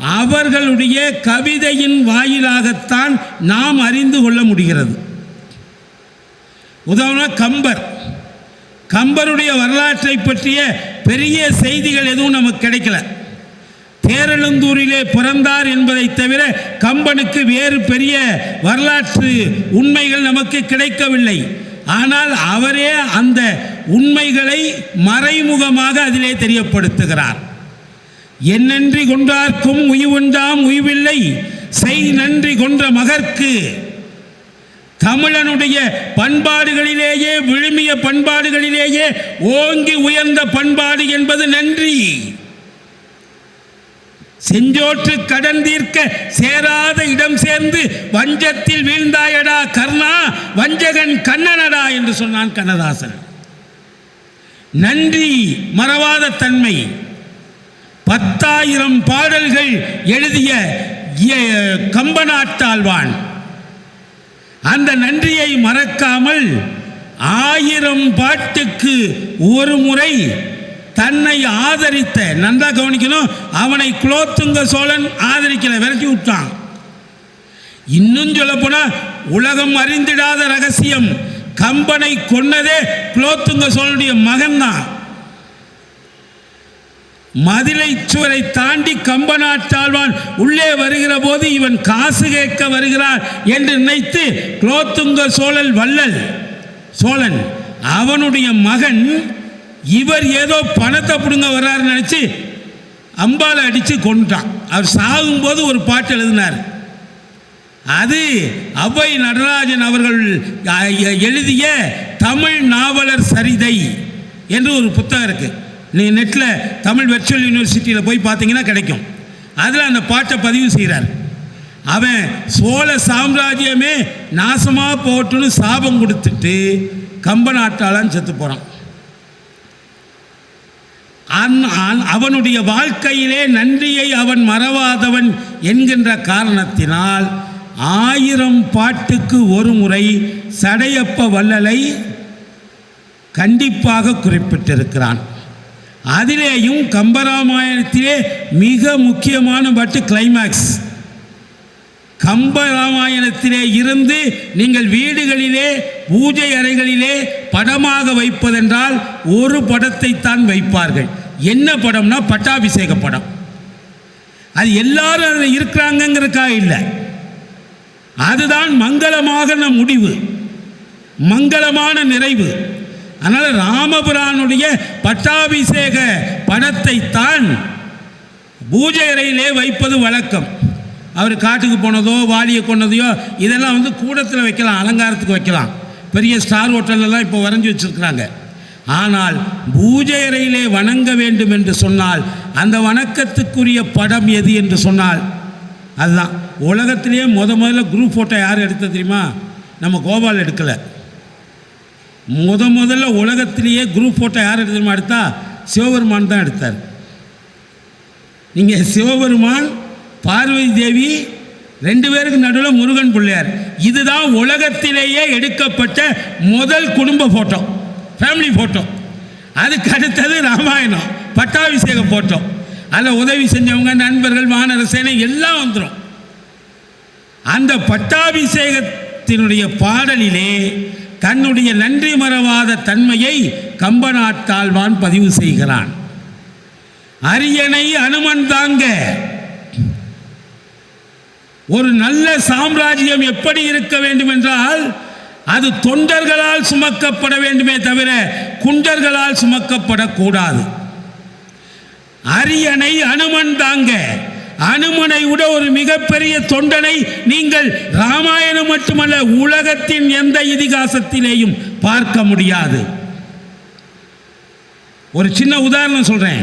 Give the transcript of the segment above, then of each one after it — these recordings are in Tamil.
அவர்களுடைய கவிதையின் வாயிலாகத்தான் நாம் அறிந்து கொள்ள முடிகிறது. உதாரணம் கம்பர். கம்பருடைய வரலாற்றை பற்றிய பெரிய செய்திகள் எதுவும் நமக்கு கிடைக்கல. பேரளந்தூரிலே பிறந்தார் என்பதை தவிர கம்பனுக்கு வேறு பெரிய வரலாற்று உண்மைகள் நமக்கு கிடைக்கவில்லை. ஆனால் அவரே அந்த உண்மைகளை மறைமுகமாக அதிலே தெரியப்படுத்துகிறார். என்னன்றி கொன்றார்க்கும் உய்வுண்டாம் உய்வில்லை செய் நன்றி கொன்ற மகர்க்கு தமிழனுடைய பண்பாடுகளிலேயே விழுமிய பண்பாடுகளிலேயே ஓங்கி உயர்ந்த பண்பாடு என்பது நன்றி. செஞ்சோற்று கடன் தீர்க்க சேராத இடம் சேர்ந்து வஞ்சத்தில் வீழ்ந்தாயடா கர்ணா வஞ்சகன் கண்ணனடா என்று சொன்னான் கண்ணதாசன். நன்றி மறவாத தன்மை. பத்தாயிரம் பாடல்கள் எழுதிய கம்பநாட்டாழ்வான் அந்த நன்றியை மறக்காமல் ஆயிரம் பாட்டுக்கு ஒரு முறை தன்னை ஆதரித்த நன்றா கவனிக்கணும் அவனை குலோத்துங்க சோழன் ஆதரிக்கல விரட்டி விட்டான். இன்னும் சொல்ல உலகம் அறிந்திடாத ரகசியம் கம்பனை கொன்னதே குலோத்துங்க சோழனுடைய மகன்தான். மதிலை சுவரை தாண்டி கம்பநாட்டாழ்வான் உள்ளே வருகிற போது இவன் காசு கேட்க வருகிறார் என்று நினைத்து குலோத்துங்க சோழல் வள்ளல் சோழன் அவனுடைய மகன் இவர் ஏதோ பணத்தை பிடுங்க வர்றாருன்னு நினச்சி அம்பால அடித்து கொண்டுட்டான் அவர் சாகும்போது ஒரு பாட்டு எழுதினார். அது அவ்வை நடராஜன் அவர்கள் எழுதிய தமிழ் நாவலர் சரிதை என்று ஒரு புத்தகம் இருக்குது நீங்கள் நெட்டில் தமிழ் வெர்ச்சுவல் யூனிவர்சிட்டியில் போய் பார்த்தீங்கன்னா கிடைக்கும். அதில் அந்த பாட்டை பதிவு செய்கிறார் அவன் சோழ சாம்ராஜ்யமே நாசமாக போட்டுன்னு சாபம் கொடுத்துட்டு கம்ப நாட்டாளான் செத்து போகிறான் அன்- அவனுடைய வாழ்க்கையிலே நன்றியை அவன் மறவாதவன் என்கின்ற காரணத்தினால் ஆயிரம் பாட்டுக்கு ஒரு முறை சடையப்ப வள்ளலை கண்டிப்பாக குறிப்பிட்டிருக்கிறான். அதிலேயும் கம்பராமாயணத்திலே மிக முக்கியமான பட்டு கிளைமேக்ஸ் கம்பராமாயணத்திலே இருந்து நீங்கள் வீடுகளிலே பூஜை அறைகளிலே படமாக வைப்பதென்றால் ஒரு படத்தை தான் வைப்பார்கள். என்ன படம்னா பட்டாபிஷேக படம். அது எல்லாரும் அதில் இருக்கிறாங்கங்கிறதுக்காக இல்லை. அதுதான் மங்களமான முடிவு. மங்களமான நிறைவு. அதனால் ராமபுரானுடைய பட்டாபிஷேக படத்தை தான் பூஜை அறையிலே வைப்பது வழக்கம். அவர் காட்டுக்கு போனதோ வாலியை கொண்டதையோ இதெல்லாம் வந்து கூடத்தில் வைக்கலாம் அலங்காரத்துக்கு வைக்கலாம். பெரிய ஸ்டார் ஹோட்டல்லாம் இப்போ வரைஞ்சி வச்சுருக்குறாங்க. ஆனால் பூஜை அறையிலே வணங்க வேண்டும் என்று சொன்னால் அந்த வணக்கத்துக்குரிய படம் எது என்று சொன்னால் அதுதான். உலகத்திலேயே முத முதல்ல குரூப் ஃபோட்டோ யார் எடுத்தது தெரியுமா? நம்ம கோபால் எடுக்கலை. முத முதல்ல உலகத்திலேயே குரூப் ஃபோட்டோ யார் எடுத்துமா எடுத்தா சிவபெருமான் தான் எடுத்தார். நீங்கள் சிவபெருமான் பார்வதி தேவி ரெண்டு பேருக்கு நடுவில் முருகன் பிள்ளையார். இதுதான் உலகத்திலேயே எடுக்கப்பட்ட முதல் குடும்ப ஃபோட்டோ ஃபேமிலி ஃபோட்டோ அதுக்கு அடுத்தது ராமாயணம் பட்டாபிஷேக ஃபோட்டோ அதில் உதவி செஞ்சவங்க நண்பர்கள் வானர சேனை எல்லாம் வந்துடும் அந்த பட்டாபிஷேகத்தினுடைய பாடலிலே தன்னுடைய நன்றி மறவாத தன்மையை கம்பநாட்டாழ்வான் பதிவு செய்கிறான். அரியணை அனுமன் தாங்க. ஒரு நல்ல சாம்ராஜ்யம் எப்படி இருக்க வேண்டும் என்றால் அது தொண்டர்களால் சுமக்கப்பட வேண்டுமே தவிர குண்டர்களால் சுமக்கப்படக்கூடாது. அரியணை அனுமன் தாங்க. அனுமனை விட ஒரு மிகப்பெரிய தொண்டனை நீங்கள் ராமாயணம் மட்டுமல்ல உலகத்தின் எந்த இதிகாசத்திலேயும் பார்க்க முடியாது. ஒரு சின்ன உதாரணம் சொல்றேன்.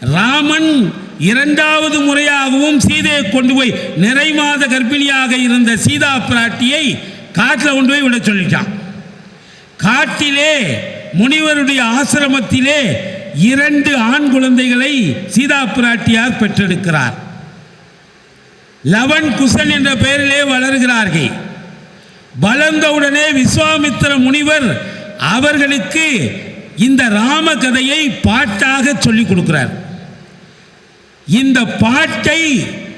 ராமன் இரண்டாவது முறையாகவும் சீதையை கொண்டு போய் நிறைமாத கர்ப்பிணியாக இருந்த சீதா பிராட்டியை காட்டில் கொண்டு போய் விட சொல்லிட்டான். காட்டிலே முனிவருடைய ஆசிரமத்திலே இரண்டு ஆண் குழந்தைகளை சீதா பிராட்டியார் பெற்றெடுக்கிறார். லவன் குசன் என்ற பெயரிலே வளர்கிறார்கள். வளர்ந்தவுடனே விஸ்வாமித்திர முனிவர் அவர்களுக்கு இந்த ராம கதையை பாட்டாக சொல்லிக் கொடுக்கிறார். இந்த பாட்டை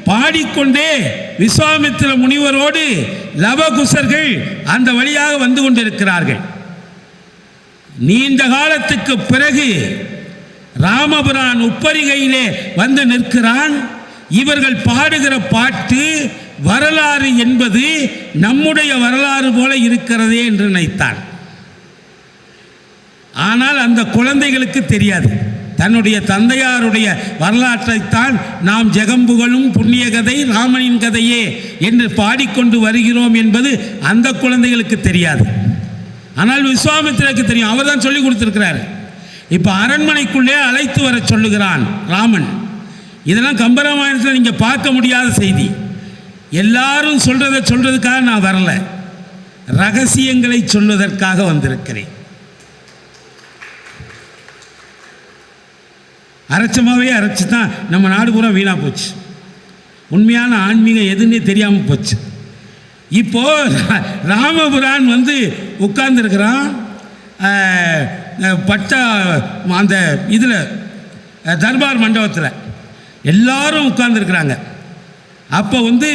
பாடிக்கொண்டே விஸ்வாமித்திர முனிவரோடு லவகுசர்கள் அந்த வழியாக வந்து கொண்டிருக்கிறார்கள். நீண்ட காலத்துக்கு பிறகு ராமபுரான் உப்பரிகையிலே வந்து நிற்கிறான். இவர்கள் பாடுகிற பாட்டு வரலாறு என்பது நம்முடைய வரலாறு போல இருக்கிறதே என்று நினைத்தான். ஆனால் அந்த குழந்தைகளுக்கு தெரியாது. தன்னுடைய தந்தையாருடைய வரலாற்றைத்தான் நாம் ஜெகம்புகளும் புண்ணிய கதை ராமனின் கதையே என்று பாடிக்கொண்டு வருகிறோம் என்பது அந்த குழந்தைகளுக்கு தெரியாது. ஆனால் விஸ்வாமித்திரருக்கு தெரியும். அவர் தான் சொல்லி கொடுத்துருக்கிறாரு. இப்போ அரண்மனைக்குள்ளே அழைத்து வர சொல்லுகிறான் ராமன். இதெல்லாம் கம்பராமாயணத்தில் நீங்கள் பார்க்க முடியாத செய்தி. எல்லாரும் சொல்கிறத சொல்கிறதுக்காக நான் வரல. ரகசியங்களை சொல்வதற்காக வந்திருக்கிறேன். அரைச்சமாகவே அரைச்சி தான் நம்ம நாடு பூரா வீணாக போச்சு. உண்மையான ஆன்மீகம் எதுன்னே தெரியாமல் போச்சு. இப்போது ராமபுரான் வந்து உட்கார்ந்துருக்கிறான். பட்ட அந்த இதில் தர்பார் மண்டபத்தில் எல்லாரும் உட்கார்ந்துருக்குறாங்க. அப்போ வந்து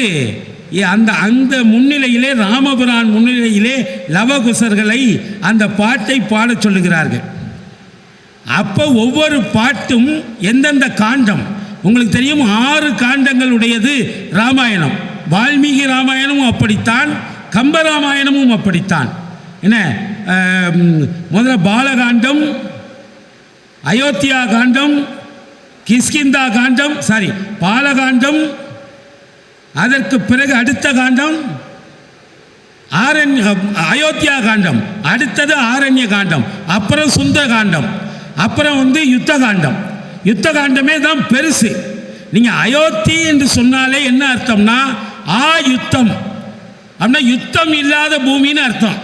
அந்த அந்த முன்னிலையிலே ராமபுரான் முன்னிலையிலே லவகுசர்களை அந்த பாட்டை பாடச் சொல்லுகிறார்கள். அப்போ ஒவ்வொரு பாட்டும் எந்தெந்த காண்டம்? உங்களுக்கு தெரியும் ஆறு காண்டங்கள் உடையது ராமாயணம். வால்மீகி ராமாயணமும் அப்படித்தான் கம்பராமாயணமும் அப்படித்தான். என்ன? முதல்ல பாலகாண்டம் அயோத்தியா காண்டம் கிஷ்கிந்தா காண்டம் சாரி பாலகாண்டம் அதற்கு பிறகு அடுத்த காண்டம் ஆரண்ய அயோத்தியா காண்டம் அடுத்தது ஆரண்ய காண்டம் அப்புறம் சுந்தர காண்டம் அப்புறம் வந்து யுத்த காண்டம். யுத்த காண்டமே தான் பெருசு. நீங்கள் அயோத்தி என்று சொன்னாலே என்ன அர்த்தம்னா ஆ யுத்தம் அப்படின்னா யுத்தம் இல்லாத பூமின்னு அர்த்தம்.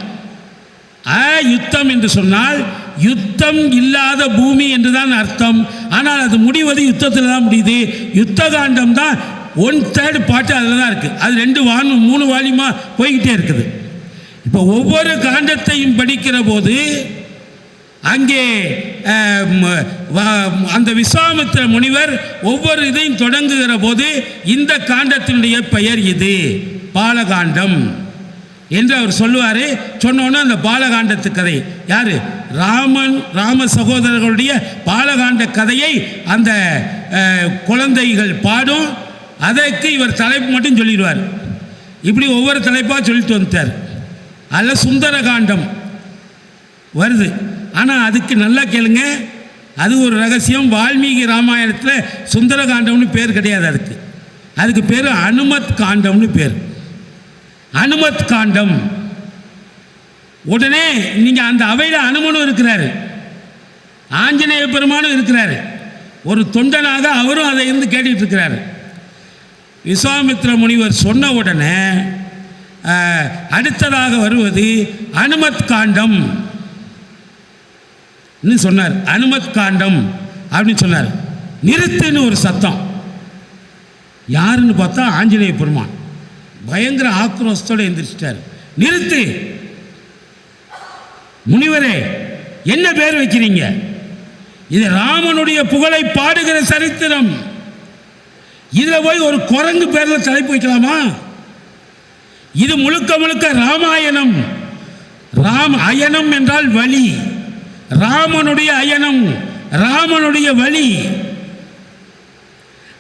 ஆ யுத்தம் என்று சொன்னால் யுத்தம் இல்லாத பூமி என்று தான் அர்த்தம். ஆனால் அது முடிவது யுத்தத்தில் தான் முடியுது. யுத்த காண்டம் தான் ஒன் தேர்டு பாட்டு அதில் தான் இருக்குது அது ரெண்டு வானும் மூணு வாலியமாக போய்கிட்டே இருக்குது. இப்போ ஒவ்வொரு காண்டத்தையும் படிக்கிற போது அங்கே வ- அந்த விஸ்வாமித்திர முனிவர் ஒவ்வொரு இதையும் தொடங்குகிற போது இந்த காண்டத்தினுடைய பெயர் இது. பாலகாண்டம். என்று அவர் சொல்லுவார். சொன்னோன்னே அந்த பாலகாண்டத்து கதை. யார்? ராமன் ராம சகோதரர்களுடைய பாலகாண்ட கதையை அந்த குழந்தைகள் பாடும். அதற்கு இவர் தலைப்பு மட்டும் சொல்லிடுவார். இப்படி ஒவ்வொரு தலைப்பாக சொல்லிட்டு வந்துட்டார். அதில் சுந்தர காண்டம் வருது. ஆனால் அதுக்கு நல்லா கேளுங்க. அது ஒரு ரகசியம். வால்மீகி ராமாயணத்தில் சுந்தர காண்டம்னு பேர் கிடையாது அதுக்கு. அதுக்கு பேர் அனுமத் காண்டம்னு பேர். அனுமத் காண்டம் உடனே நீங்கள் அந்த அவையில் அனுமனும் இருக்கிறாரு. ஆஞ்சநேய பெருமானும் இருக்கிறாரு. ஒரு தொண்டனாக அவரும் அதை இருந்து கேட்டுட்டு இருக்கிறாரு. விஸ்வாமித்ர முனிவர் சொன்ன உடனே அடுத்ததாக வருவது அனுமத் காண்டம் சொன்னார். அனுமத் காண்டம் அப்படின்னு சொன்னார். நிறுத்துன்னு ஒரு சத்தம். யாருன்னு பார்த்தா ஆஞ்சநேய பெருமான். பயங்கர ஆக்ரோஷத்தோடு எந்திரிச்சிட்டார். நிறுத்து. முனிவரே என்ன பேர் வைக்கிறீங்க? இது ராமனுடைய புகழை பாடுகிற சரித்திரம். இதில் போய் ஒரு குரங்கு பேரில் தலைப்பு வைக்கலாமா இது முழுக்க முழுக்க ராமாயணம். ராம் அயனம் என்றால் வழி. ராமனுடைய அயனம் ராமனுடைய வழி.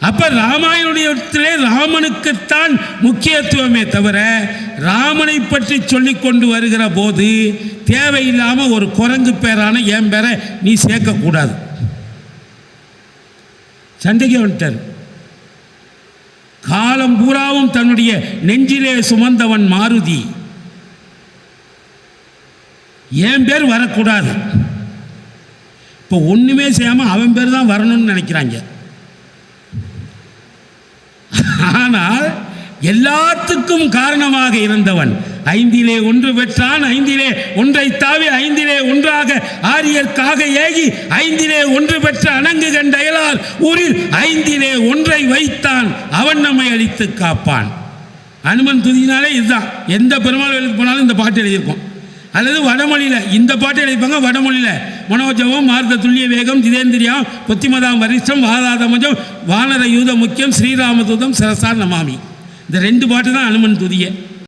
அப்ப ராமாயணத்திலே ராமனுக்குத்தான் முக்கியத்துவமே தவிர ராமனை பற்றி சொல்லி கொண்டு வருகிற போது தேவையில்லாமல் ஒரு குரங்கு பேரான என் பேரை நீ சேர்க்கக்கூடாது. சண்டைக்கு வந்துட்டார். காலம் பூராவும் தன்னுடைய நெஞ்சிலே சுமந்தவன் மாருதி. என் பேர் வரக்கூடாது. இப்போ ஒன்றுமே செய்யாமல் அவன் பேர் தான் வரணும்னு நினைக்கிறாங்க. ஆனால் எல்லாத்துக்கும் காரணமாக இருந்தவன் ஐந்திலே ஒன்று பெற்றான் ஐந்திலே ஒன்றை தாவி ஐந்திலே ஒன்றாக ஆரியர்க்காக ஏகி ஐந்திலே ஒன்று பெற்ற அணங்கு கண்டயலால் ஊரில் ஐந்திலே ஒன்றை வைத்தான். அவன் நம்மை அழித்து காப்பான். அனுமன் துதினாலே இதுதான். எந்த பெருமாள் போனாலும் இந்த பாட்டு எழுதியிருக்கோம். அல்லது வடமொழியில் இந்த பாட்டு எழுதிப்பாங்க வடமொழியில். மனோஜவம் மார்த துல்லிய வேகம் ஜிதேந்திரியம் புத்திமதாம் வரிஷ்டம் வாதாதமஜம் வானர யூத முக்கியம் ஸ்ரீராமதூதம் சரசார் நமாமி. இந்த ரெண்டு பாட்டு தான் அனுமன் துதிய.